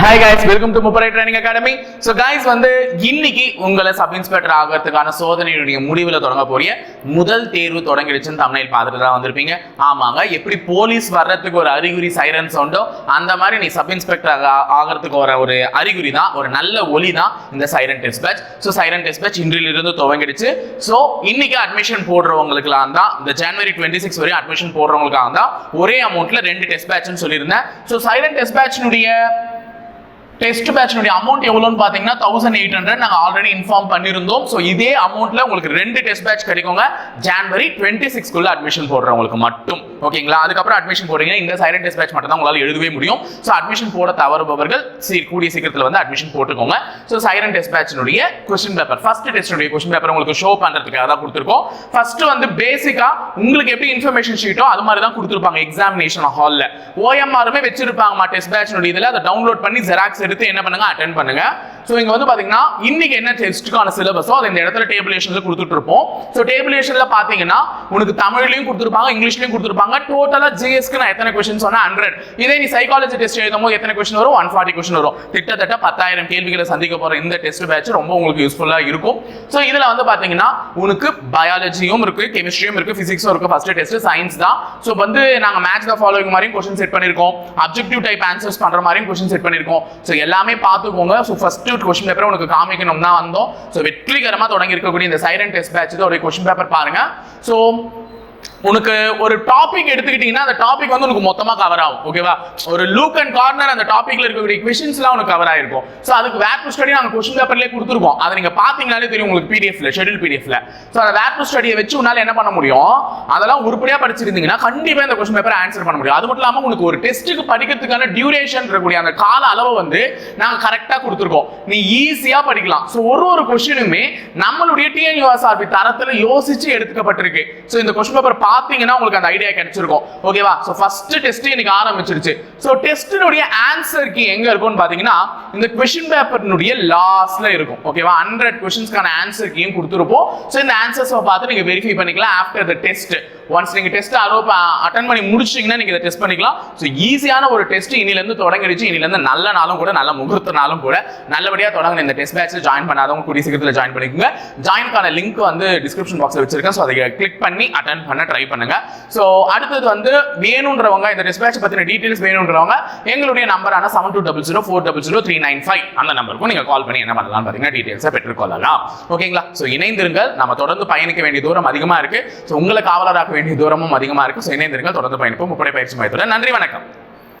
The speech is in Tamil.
Hi guys welcome to Mupparai training academy so guys வந்து இன்னைக்கு உங்களை சப் இன்ஸ்பெக்டர் ஆகிறதுக்கான சோதனையுடைய முடிவில் தொடங்க போறிய முதல் தேர்வு தொடங்கிடுச்சுன்னு தமிழில் பார்த்துட்டு தான் வந்திருப்பீங்க. ஆமாங்க எப்படி போலீஸ் வர்றதுக்கு ஒரு அறிகுறி சைரன் சவுண்டோ அந்த மாதிரி நீ சப் இன்ஸ்பெக்டர் ஆகிறதுக்கு வர ஒரு அறிகுறி தான் ஒரு நல்ல ஒலி தான் இந்த siren test batch so siren test batch இன்றிலிருந்து துவங்கிடுச்சு. ஸோ இன்னைக்கு அட்மிஷன் போடுறவங்களுக்குலாம் தான் இந்த ஜனவரி டுவெண்ட்டி சிக்ஸ் வரையும் அட்மிஷன் போடுறவங்களுக்காக தான் ஒரே அமௌண்ட்ல ரெண்டு டெஸ்ட் பேட்ச்னு சொல்லியிருந்தேன். ஸோ சைரன் டெஸ்ட் பேட்ச்னுடைய டெஸ்ட் பேட்சினுடைய அமௌண்ட் எவ்வளோன்னு பார்த்தீங்கன்னா தௌசண்ட் எயிட் ஹண்ட்ரட் நாங்கள் ஆல்ரெடி இன்ஃபார்ம் பண்ணியிருந்தோம் ஸோ இதே அமௌண்ட்டில் உங்களுக்கு ரெண்டு டெஸ்ட் பேட்ச் கிடைக்குங்க. ஜான்வரி டுவெண்ட்டி சிக்ஸ்க்குள்ளே அட்மிஷன் போடுறவங்களுக்கு மட்டும். ஓகேங்களா? அதுக்கப்புறம் அட்மிஷன் போடுறீங்கன்னா இந்த சைலண்ட் டெஸ்ட் மட்டும் தான் உங்களால் எழுதவே முடியும். ஸோ அட்மிஷன் போட தவறுபவர்கள் சீ கூடிய சீக்கிரத்தில் வந்து அட்மிஷன் போட்டுக்கோங்க. So siren test question paper first டெஸ்டினுடைய question paper உங்களுக்கு ஷோ பண்ணுறதுக்காக தான் கொடுத்துருக்கோம். ஃபர்ஸ்ட் வந்து பேசிக்காக உங்களுக்கு எப்படி இன்ஃபர்மேஷன் ஷீட்டோ அது மாதிரி தான் கொடுத்துருப்பாங்க எக்ஸாமினேஷன் ஹாலில் ஓஎம்ஆருமே வச்சிருப்பாங்கம்மா டெஸ்ட் பேட்ச்னுடைய இதில். அதை டவுன்லோட் பண்ணி ஜெராக்ஸ் எடுத்து என்ன பண்ணுங்க? அட்டன் பண்ணுங்க. ஸோ இங்கே வந்து பார்த்தீங்கன்னா இன்னைக்கு என்ன டெஸ்ட்டுக்கான சிலபஸோ அதை இந்த இடத்துல டேபிளேஷன்ல கொடுத்துட்டு இருப்போம். ஸோ டேபிளேஷன்ல பார்த்தீங்கன்னா உனக்கு தமிழ்லையும் கொடுத்துருப்பாங்க இங்கிலீஷ்லையும் கொடுத்துருப்பாங்க டோட்டலா ஜிஎஸ்க்கு நான் எத்தனை கொஸ்டின் சொன்னா ஹண்ட்ரட் இதே நீ சைக்காலஜி டெஸ்ட் எழுதும் போது எத்தனை கொஸ்டின் வரும்? ஒன் ஃபார்ட்டி கொஸ்டின் வரும். கிட்டத்தட்ட பத்தாயிரம் கேள்விகளை சந்திக்க போற இந்த டெஸ்ட் பேட்ச் ரொம்ப உங்களுக்கு யூஸ்ஃபுல்லா இருக்கும். ஸோ இதுல வந்து பாத்தீங்கன்னா உனக்கு பயாலஜியும் இருக்கு கெமிஸ்ட்ரியும் இருக்கு பிசிக்ஸும் இருக்கு. ஃபர்ஸ்ட் டெஸ்ட் சயின்ஸ் தான். ஸோ வந்து நாங்க மேட்ச் த ஃபாலோவிங் மாதிரியும் கொஸ்டின் செட் பண்ணிருக்கோம் அப்ஜெக்டிவ் டைப் ஆன்சர்ஸ் பண்ற மாதிரியும் கொஸ்டின் செட் பண்ணிருக்கோம் ஸோ எல்லாமே பார்த்துக்கோங்க. ஸோ ஃபர்ஸ்ட் கொஸ்டின் பேப்பர் உனக்கு காமிக்கணும் தான் வந்தோம். ஸோ வெற்றிகரமாக தொடங்கி இருக்கக்கூடிய இந்த சைரன் டெஸ்ட் பேட்ச் ஒரு கொஸ்டின் பேப்பர் பாருங்க. ஸோ உனக்கு ஒரு டாபிக் எடுத்துக்கிட்டீங்கன்னா அந்த டாபிக் வந்து உனக்கு மொத்தமா கவர் ஆகும் ஓகேவா ஒரு லூக் அண்ட் கார்னர் அந்த டாபிக்ல இருக்கக்கூடிய கொஷின்ஸ்லாம் உனக்கு கவர் ஆயிருக்கும். ஸோ அதுக்கு வேர் டு ஸ்டடி நாங்கள் கொஸ்டின் பேப்பர்லேயே கொடுத்துருக்கோம். அதை நீங்க பாத்தீங்கனாலே தெரியும் உங்களுக்கு பிடிஎஃப்ல ஷெட்யூல் பிடிஎஃப்ல ஸோ அந்த வேர் டு ஸ்டடியை வச்சு உன்னால என்ன பண்ண முடியும்? அதெல்லாம் உருப்படியா படிச்சிருந்தீங்கன்னா கண்டிப்பா இந்த கொஸ்டின் பேப்பர் ஆன்சர் பண்ண முடியும். அது மட்டும் இல்லாம உங்களுக்கு ஒரு டெஸ்ட்டுக்கு படிக்கிறதுக்கான டியூரேஷன் இருக்கக்கூடிய அந்த கால அளவை வந்து நாங்க கரெக்டா கொடுத்துருக்கோம். நீ ஈஸியா படிக்கலாம். ஸோ ஒரு ஒரு கொஸ்டினுமே நம்மளுடைய டிஎன்யூஎஸ்ஆர்பி தரத்துல யோசிச்சு எடுத்துக்கப்பட்டிருக்கு. ஸோ இந்த கொஸ்டின் பேப்பர் பார்த்தீங்கன்னா உங்களுக்கு அந்த ஐடியா கிடைச்சிருக்கும். ஓகேவா ஸோ ஃபர்ஸ்ட் டெஸ்ட் இன்னைக்கு ஆரம்பிச்சிருச்சு. ஸோ டெஸ்டினுடைய ஆன்சர் கீ எங்க இருக்கும்னு பார்த்தீங்கன்னா இந்த கொஸ்டின் பேப்பர்னுடைய லாஸ்ட்ல இருக்கும். ஓகேவா ஹண்ட்ரட் கொஷின்ஸ்க்கான ஆன்சர் கீயும் கொடுத்துருப்போம். ஸோ இந்த ஆன்சர்ஸை பார்த்து நீங்க வெரிஃபை பண்ணிக்கலாம் ஆஃப்டர் த டெஸ்ட் ஒன்ஸ் நீங்கள் டெஸ்ட்டு அரோ அட்டன் பண்ணி முடிச்சிங்கன்னா நீங்கள் இதை டெஸ்ட் பண்ணிக்கலாம். ஸோ ஈஸியான ஒரு டெஸ்ட் இன்னிலேருந்து தொடங்கிடுச்சு. இன்னிலேருந்து நல்ல நாளும் கூட நல்ல முகூர்த்த நாளும் கூட. நல்லபடியாக தொடங்கின இந்த டெஸ்ட் பேட்சில் ஜாயின் பண்ணாதவங்க கூடிய சீக்கிரத்தில் ஜாயின் பண்ணிக்கோங்க. ஜாயின்கான லிங்க் வந்து டிஸ்கிரிப்ஷன் பாக்ஸில் வச்சிருக்கேன். ஸோ அதை கிளிக் பண்ணி அட்டன் பண்ண ட்ரை பண்ணுங்க. ஸோ அடுத்தது வந்து வேணுன்றவங்க இந்த டெஸ்ட் பேட்ச் பற்றின டீட்டெயில்ஸ் வேணுன்றவங்க எங்களுடைய நம்பரான seven two double zero four double zero three nine five அந்த நம்பருக்கும் நீங்கள் கால் பண்ணி என்ன பண்ணலாம் பார்த்தீங்கன்னா டீட்டெயில்ஸை பெற்றுக்கொள்ளலாம். ஓகேங்களா ஸோ இணைந்திருங்கள். நம்ம தொடர்ந்து பயணிக்க வேண்டிய தூரம் அதிகமாக இருக்கு. ஸோ உங்களை காவலராக வேண்டிய தூரமும் அதிகமாக இருக்கும். ஸோ இணைந்திருங்கள். தொடர்ந்து பயணிப்போம். முப்படை பயிற்சி மையத்துடன் நன்றி வணக்கம்.